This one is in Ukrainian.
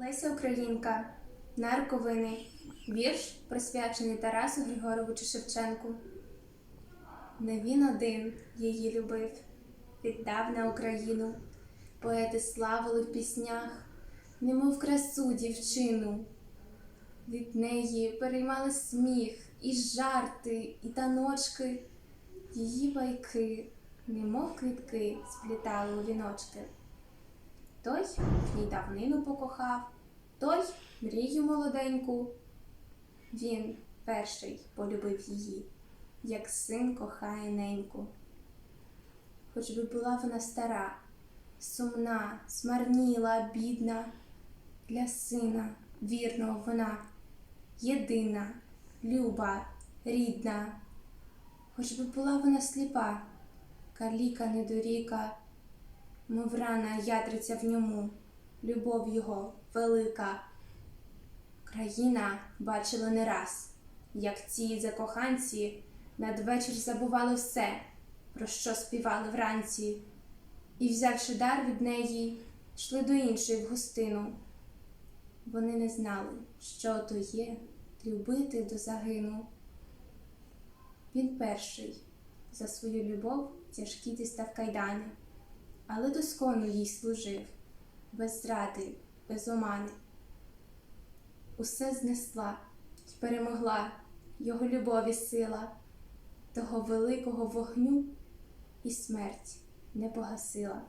Леся Українка, Нарковини, вірш присвячений Тарасу Григоровичу Шевченку. Не він один її любив, віддав на Україну. Поети славили в піснях, немов красу дівчину. Від неї переймали сміх, і жарти, і таночки, її байки, немов квітки, сплітали у віночки. Той в ній давнину покохав, той мрію молоденьку. Він перший полюбив її, як син кохає неньку. Хоч би була вона стара, сумна, смарніла, бідна, для сина вірного вона, єдина, люба, рідна. Хоч би була вона сліпа, каліка недоріка, мов рана ядриться в ньому, любов його велика. Країна бачила не раз, як ці закоханці надвечір забували все, про що співали вранці, і, взявши дар від неї, йшли до іншої в гостину. Вони не знали, що то є любити до загину. Він перший за свою любов тяжкі дістав кайдани, але доскону їй служив, без зради, без омани. Усе знесла й перемогла його любові сила, того великого вогню і смерть не погасила.